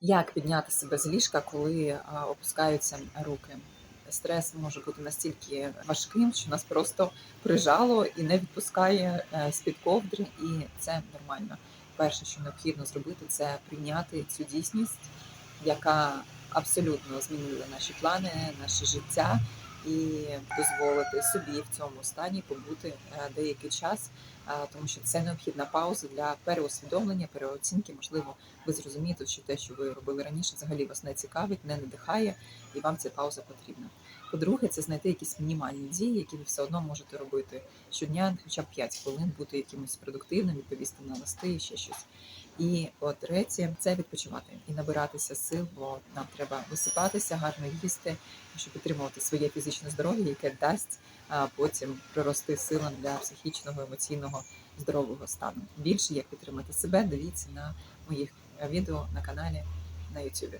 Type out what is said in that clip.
Як підняти себе з ліжка, коли опускаються руки? Стрес може бути настільки важким, що нас просто прижало і не відпускає е, з-під ковдри, і це нормально. Перше, що необхідно зробити, це прийняти цю дійсність, яка абсолютно змінила наші плани, наше життя, і дозволити собі в цьому стані побути е, деякий час, тому що це необхідна пауза для переусвідомлення, переоцінки. Можливо, ви зрозумієте, що те, що ви робили раніше, взагалі вас не цікавить, не надихає, і вам ця пауза потрібна. По-друге, це знайти якісь мінімальні дії, які ви все одно можете робити щодня, хоча б 5 хвилин, бути якимось продуктивним, відповісти на листи і ще щось. І от третє це відпочивати і набиратися сил, бо нам треба висипатися, гарно їсти, щоб підтримувати своє фізичне здоров'я, яке дасть а, потім прирости силам для психічного, емоційного здорового стану. Більше як підтримати себе, дивіться на моїх е, відео на каналі на YouTube.